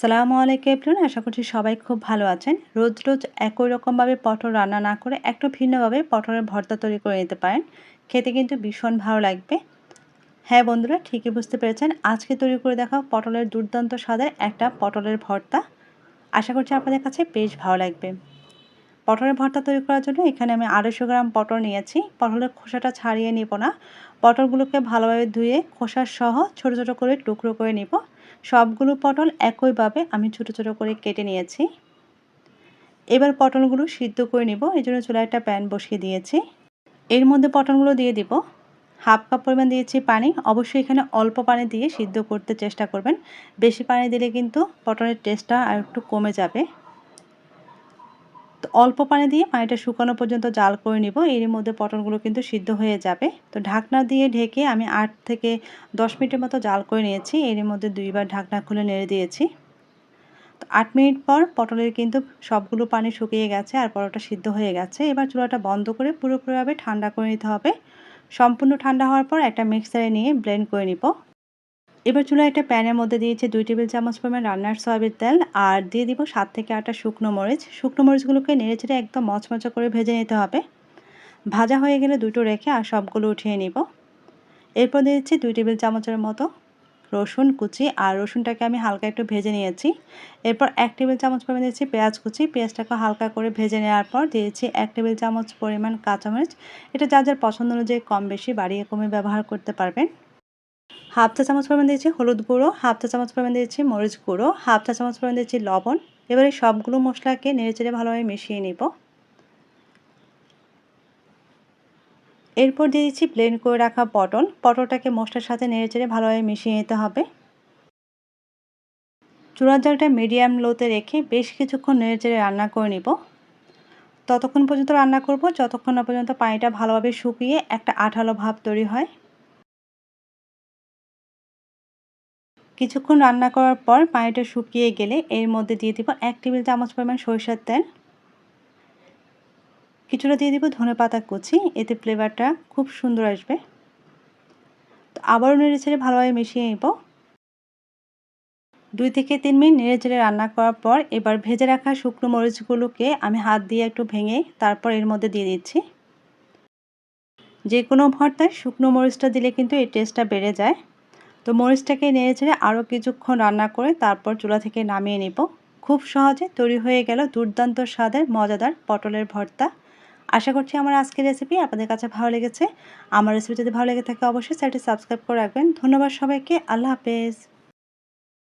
আসসালামু আলাইকুম এভরিওয়ান, আশা করছি সবাই খুব ভালো আছেন। রোজ রোজ একই রকমভাবে পটল রান্না না করে একটু ভিন্নভাবে পটলের ভর্তা তৈরি করে নিতে পারেন। খেতে কিন্তু ভীষণ ভালো লাগবে। হ্যাঁ বন্ধুরা, ঠিকই বুঝতে পেরেছেন। আজকে তৈরি করে দেখা পটলের দুর্দান্ত স্বাদের একটা পটলের ভর্তা। আশা করছি আপনাদের কাছে বেশ ভালো লাগবে। পটলের ভর্তা তৈরি করার জন্য এখানে আমি আড়াইশো গ্রাম পটল নিয়েছি। পটলের খোসাটা ছাড়িয়ে নিব না। পটলগুলোকে ভালোভাবে ধুয়ে খোসার সহ ছোট ছোট করে টুকরো করে নিব। সবগুলো পটল একইভাবে আমি ছোট ছোট করে কেটে নিয়েছি। এবার পটলগুলো সিদ্ধ করে নিব। এই জন্য চুলা একটা প্যান বসিয়ে দিয়েছি। এর মধ্যে পটলগুলো দিয়ে দিব। হাফ কাপ পরিমাণ দিয়েছি পানি। অবশ্যই এখানে অল্প পানি দিয়ে সিদ্ধ করতে চেষ্টা করবেন। বেশি পানি দিলে কিন্তু পটলের টেস্টটা আর একটু কমে যাবে। তো অল্প পানি দিয়ে পানিটা শুকানো পর্যন্ত জাল করে নিব। এর মধ্যে পটলগুলো কিন্তু সিদ্ধ হয়ে যাবে। তো ঢাকনা দিয়ে ঢেকে আমি আট থেকে দশ মিনিটের মতো জাল করে নিয়েছি। এর মধ্যে দুইবার ঢাকনা খুলে নেড়ে দিয়েছি। তো আট মিনিট পর পটলের কিন্তু সবগুলো পানি শুকিয়ে গেছে আর পরোটা সিদ্ধ হয়ে গেছে। এবার চুলাটা বন্ধ করে পুরোপুরিভাবে ঠান্ডা করে নিতে হবে। সম্পূর্ণ ঠান্ডা হওয়ার পর একটা মিক্সারে নিয়ে ব্লেন্ড করে নিব। এবার চুলা একটা প্যানের মধ্যে দিয়েছি দুই টেবিল চামচ পরিমাণ রান্নার সয়াবিন তেল আর দিয়ে দিব সাত থেকে আটটা শুকনো মরিচ। শুকনো মরিচগুলোকে নেড়ে চেড়ে একদম মচমচা করে ভেজে নিতে হবে। ভাজা হয়ে গেলে দুটো রেখে আর সবগুলো উঠিয়ে নিব। এরপর দিয়েছি দুই টেবিল চামচের মতো রসুন কুচি আর রসুনটাকে আমি হালকা একটু ভেজে নিয়েছি। এরপর এক টেবিল চামচ পরিমাণ দিয়েছি পেঁয়াজ কুচি। পেঁয়াজটাকে হালকা করে ভেজে নেওয়ার পর দিয়েছি এক টেবিল চামচ পরিমাণ কাঁচামরিচ। এটা যা যার পছন্দ অনুযায়ী কম বেশি বাড়িয়ে কমে ব্যবহার করতে পারবেন। হাফ চা চামচ পরিমাণ দিয়েছি হলুদ গুঁড়ো, হাফ চা চামচ পরিমাণ দিয়েছি মরিচ গুঁড়ো, হাফ চা চামচ পরিমাণ দিয়েছি লবণ। এবারে সবগুলো মশলাকে নেড়েচেড়ে ভালোভাবে মিশিয়ে নেব। এরপর দিয়ে দিচ্ছি ব্লেন্ড করে রাখা পটল। পটলটাকে মশলার সাথে নেড়েচেড়ে ভালোভাবে মিশিয়ে নিতে হবে। চূড়ার জালটা মিডিয়াম লোতে রেখে বেশ কিছুক্ষণ নেড়েচেড়ে রান্না করে নিব। ততক্ষণ পর্যন্ত রান্না করব, যতক্ষণ না পর্যন্ত পানিটা ভালোভাবে শুকিয়ে একটা আঠালো ভাব তৈরি হয়। কিছুক্ষণ রান্না করার পর পানিটা শুকিয়ে গেলে এর মধ্যে দিয়ে দিব এক টেবিল চামচ পরিমাণ সরিষার তেল। কিছুটা দিয়ে দিব ধনে পাতা কুচি, এতে ফ্লেভারটা খুব সুন্দর আসবে। তো আবারও নেড়ে ছেড়ে ভালোভাবে মিশিয়ে নেব। দুই থেকে তিন মিনিট নেড়ে চেড়ে রান্না করার পর এবার ভেজে রাখা শুকনো মরিচগুলোকে আমি হাত দিয়ে একটু ভেঙে তারপর এর মধ্যে দিয়ে দিচ্ছি। যে কোনো ভর্তায় শুকনো মরিচটা দিলে কিন্তু এই টেস্টটা বেড়ে যায়। তো মরিচটাকে নেড়ে ছেড়ে আরও কিছুক্ষণ রান্না করে তারপর চুলা থেকে নামিয়ে নেব। খুব সহজে তৈরি হয়ে গেল দুর্দান্ত স্বাদের, মজাদার পটলের ভর্তা। আশা করছি আমার আজকের রেসিপি আপনাদের কাছে ভালো লেগেছে। আমার রেসিপি যদি ভালো লেগে থাকে অবশ্যই চ্যানেলটি সাবস্ক্রাইব করে রাখবেন। ধন্যবাদ সবাইকে। আল্লাহ হাফেজ।